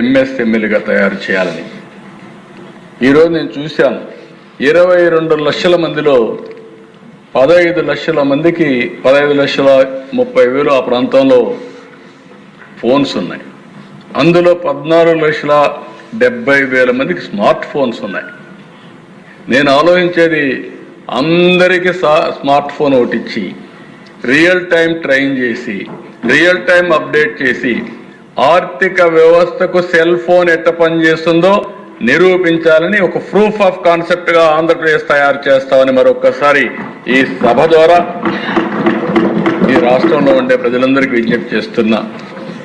ఎంఎస్ఎంఎల్గా తయారు చేయాలని. ఈరోజు నేను చూశాను ఇరవై రెండు లక్షల మందిలో పదహైదు లక్షల మందికి పదహైదు లక్షల ముప్పై వేలు ఆ ప్రాంతంలో ఫోన్స్ ఉన్నాయి. అందులో పద్నాలుగు లక్షల డెబ్బై వేల మందికి స్మార్ట్ ఫోన్స్ ఉన్నాయి. నేను ఆలోచించేది అందరికీ సా స్మార్ట్ ఫోన్ ఒకటిచ్చి రియల్ టైం ట్రైన్ చేసి రియల్ టైం అప్డేట్ చేసి ఆర్థిక వ్యవస్థకు సెల్ ఫోన్ ఎట్ట పనిచేస్తుందో నిరూపించాలని ఒక ప్రూఫ్ ఆఫ్ కాన్సెప్ట్గా ఆంధ్రప్రదేశ్ తయారు చేస్తామని మరొకసారి ఈ సభ ద్వారా ఈ రాష్ట్రంలో ఉండే ప్రజలందరికీ విజ్ఞప్తి చేస్తున్నా.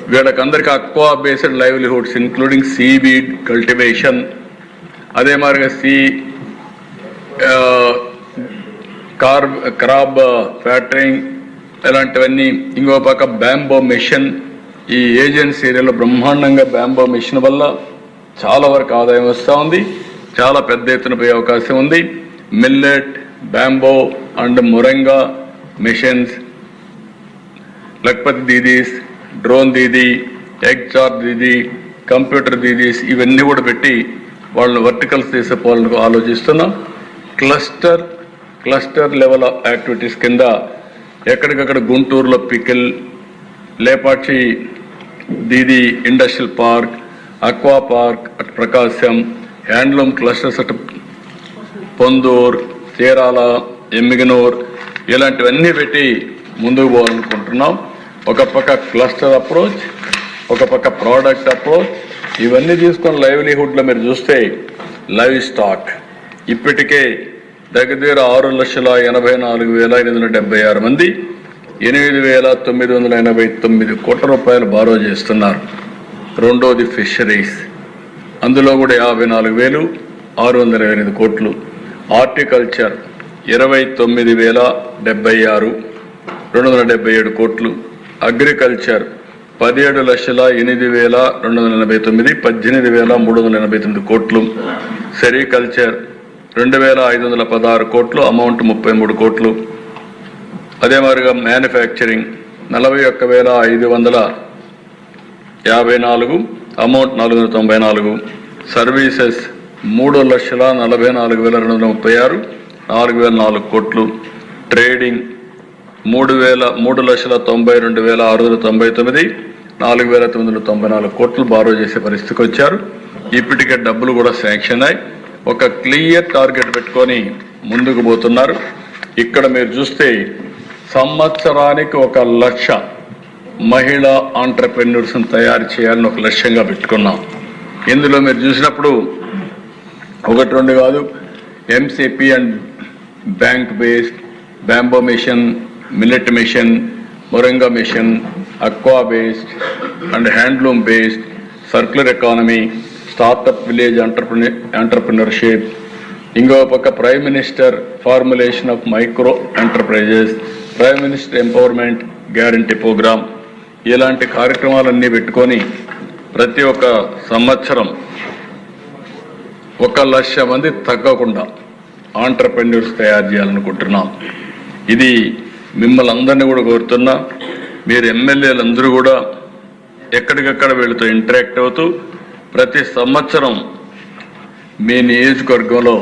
వీళ్ళకందరికీ aqua based livelihoods including seaweed cultivation అదే మాదిరిగా సీ కార్బ్ క్రాబ్ ఫ్యాక్టరింగ్ ఇలాంటివన్నీ ఇంకో పక్క బ్యాంబో మిషన్ ఈ ఏజెన్సీ ఏరియాలో బ్రహ్మాండంగా బ్యాంబో మిషన్ వల్ల చాలా వరకు ఆదాయం వస్తూ ఉంది. చాలా పెద్ద ఎత్తున పోయే అవకాశం ఉంది. Millet bamboo and moringa missions Lakhpati Didis drone Didi egg char Didi computer Didis ఇవన్నీ కూడా పెట్టి వాళ్ళని వర్టికల్స్ తీసుకోవాలని ఆలోచిస్తున్నాం. క్లస్టర్ క్లస్టర్ లెవెల్ యాక్టివిటీస్ కింద ఎక్కడికక్కడ గుంటూరులో pickle Lepakshi Didi industrial park aqua park అటు ప్రకాశం హ్యాండ్లూమ్ క్లస్టర్స్ అటు పొందూర్ చీరాల ఎమ్మిగనూర్ ఇలాంటివన్నీ పెట్టి ముందుకు పోవాలనుకుంటున్నాం. ఒక పక్క క్లస్టర్ అప్రోచ్ ఒక పక్క ప్రోడక్ట్ అప్రోచ్. ఇవన్నీ తీసుకొని లైవ్లీహుడ్లో మీరు చూస్తే లైవ్ స్టాక్. ఇప్పటికే దగ్గర దగ్గర ఆరు లక్షల ఎనభై నాలుగు వేల ఎనిమిది వందల డెబ్బై ఆరు మంది ఎనిమిది వేల తొమ్మిది వందల ఎనభై తొమ్మిది కోట్ల రూపాయలు బారో చేస్తున్నారు. రెండోది ఫిషరీస్. అందులో కూడా యాభై నాలుగు వేలు ఆరు వందల ఎనిమిది కోట్లు. హార్టికల్చర్ ఇరవై తొమ్మిది వేల డెబ్బై ఆరు రెండు వందల డెబ్బై ఏడు కోట్లు. అగ్రికల్చర్ పదిహేడు లక్షల ఎనిమిది వేల రెండు వందల ఎనభై తొమ్మిది పద్దెనిమిది వేల మూడు వందల ఎనభై తొమ్మిది కోట్లు. సెరికల్చర్ రెండు వేల ఐదు వందల పదహారు కోట్లు అమౌంట్ ముప్పై మూడు కోట్లు. అదే మాదిరిగా మ్యానుఫ్యాక్చరింగ్ నలభై ఒక్క వేల ఐదు వందల యాభై నాలుగు అమౌంట్ నాలుగు వందల తొంభై నాలుగు సర్వీసెస్ మూడు లక్షల నలభై నాలుగు వేల రెండు వందల ముప్పై ఆరు నాలుగు వేల నాలుగు కోట్లు. ట్రేడింగ్ మూడు వేల మూడు లక్షల తొంభై రెండు వేల ఆరు వందల తొంభై తొమ్మిది నాలుగు వేల తొమ్మిది వందల తొంభై నాలుగు కోట్లు బారో చేసే పరిస్థితికి వచ్చారు. ఇప్పటికే డబ్బులు కూడా శాంక్షన్ అయ్యి ఒక క్లియర్ టార్గెట్ పెట్టుకొని ముందుకు పోతున్నారు. ఇక్కడ మీరు చూస్తే సంవత్సరానికి ఒక లక్ష మహిళా ఆంటర్ప్రెన్యూర్స్ తయారు చేయాలని ఒక లక్ష్యంగా పెట్టుకున్నాం. ఇందులో మీరు చూసినప్పుడు ఒకటి రెండు కాదు MCP and bank based bamboo mission millet mission moringa mission aqua based and handloom based circular economy startup village entrepreneur entrepreneurship ఇంకో పక్క prime minister formulation of micro enterprises prime minister empowerment guarantee programme ఇలాంటి కార్యక్రమాలన్నీ పెట్టుకొని ప్రతి ఒక్క సంవత్సరం ఒక లక్ష మంది తగ్గకుండా ఆంటర్ప్రెన్యూర్స్ తయారు చేయాలనుకుంటున్నాం. ఇది మిమ్మల్ని అందరినీ కూడా కోరుతున్నా. మీరు ఎమ్మెల్యేలు అందరూ కూడా ఎక్కడికక్కడ వీళ్ళతో ఇంటరాక్ట్ అవుతూ ప్రతి సంవత్సరం మీ నియోజకవర్గంలో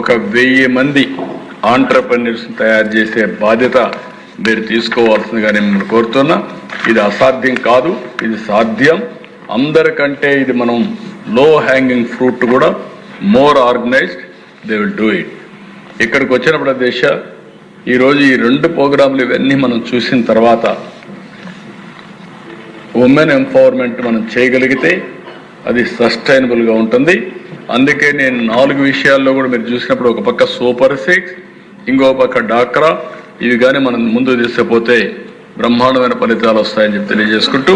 ఒక వెయ్యి మంది ఆంటర్ప్రెన్యూర్స్ తయారు చేసే బాధ్యత మీరు తీసుకోవాల్సిందిగా నేను మిమ్మల్ని కోరుతున్నా. ఇది అసాధ్యం కాదు ఇది సాధ్యం. అందరికంటే ఇది మనం లో హ్యాంగింగ్ ఫ్రూట్ కూడా more organised they will do it ఇక్కడికి వచ్చినప్పుడు దేశ ఈరోజు ఈ రెండు ప్రోగ్రాంలు ఇవన్నీ మనం చూసిన తర్వాత ఉమెన్ ఎంపవర్మెంట్ మనం చేయగలిగితే అది సస్టైనబుల్గా ఉంటుంది. అందుకే నేను నాలుగు విషయాల్లో కూడా మీరు చూసినప్పుడు ఒక పక్క సూపర్ సిక్స్ ఇంకో పక్క డాక్రా ఇవి కానీ మనం ముందు తీసుకుపోతే బ్రహ్మాండమైన ఫలితాలు వస్తాయని చెప్పి తెలియజేసుకుంటూ